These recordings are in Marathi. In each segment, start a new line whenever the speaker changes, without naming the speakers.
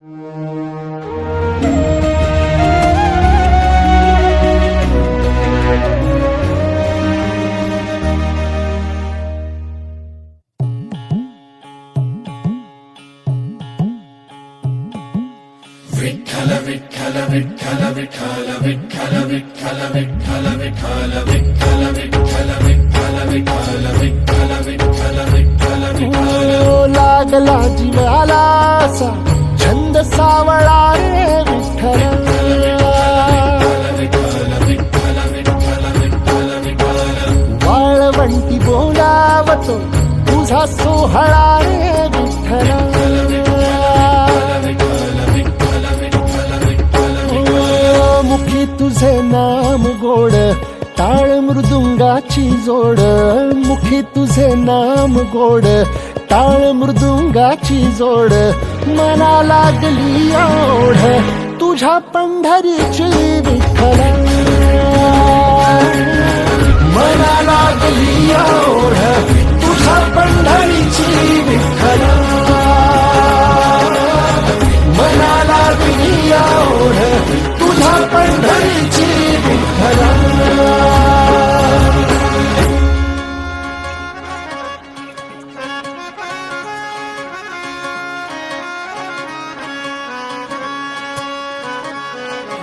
ओ, लागला जीवाला सावळा रे विठ्ठल. वाळवंटी बोलावतो तुझा सोहळा रे विठ्ठल मुखी तुझे नाम गोड टाळ मृदुंगाची जोड. मुखी तुझे नाम गोड टाळ मृदुंगाची जोड. मना लागली ओढ. तुझ्या पंढरीची विठ्ठल.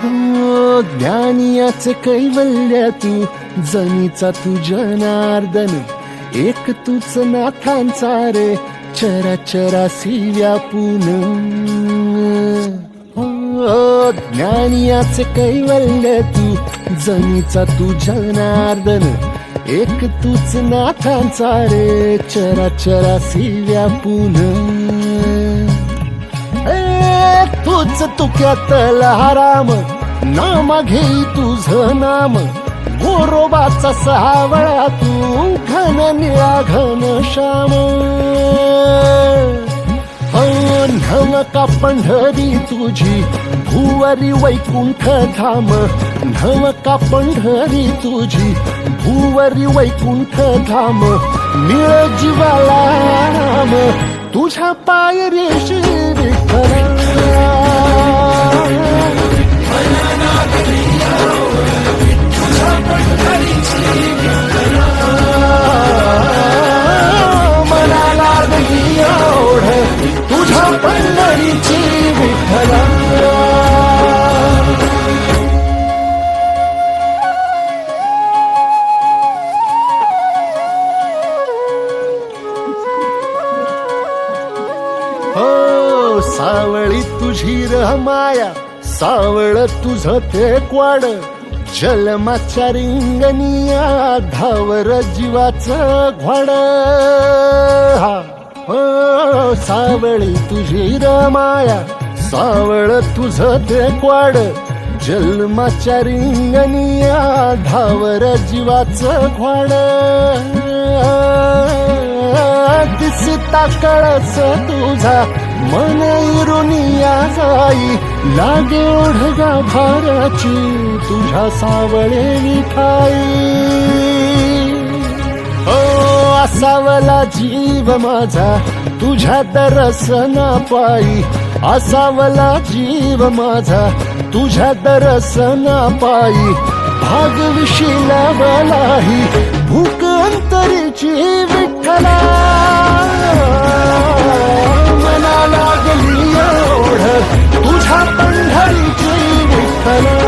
हो, ज्ञानियाचे कैवल्य तू जनीचा तू जनार्दन एक तूच नाथांचा रे चरा चरासी व्यापून हो, ज्ञानियाचे कैवल्य तू जनीचा तुझ्या नार्दन एक तूच नाथांचा रे चरा चरासी व्यापून तूच तुक्यातला राम नाम घेई तुझ नाम. गोरोबाचा सहावळा तू घन निळा घन श्याम. हो, नमका पंढरी तुझी भुवरी वैकुंठ धाम. नमका पंढरी तुझी भुवरी वैकुंठ धाम. निळ जीवाला राम. तुझ्या पायरीशी विठ्ठला मना हो सावळी तुझी रहमाया सावळ तुझ ते क्वाड. जलमाच्या रिंगणिया धावर जीवाच घ्वाड. हा. हो सावळी तुझी रमाया सावळ तुझ ते क्वाड. जन्माच्या रिंगणिया धावर जीवाच घ्वाड. दिसता कळस तुझा. मन इरुनिया जाई. लागे ओढगा भाराची तुझ्या सावळे विठाई ओ हो, असावला जीव माझा. तुझ्या दरसना पायी असावला जीव माझा. तुझ्या दरसना पायी भाग विशिला बलाही. भूक अंतरीची Hello.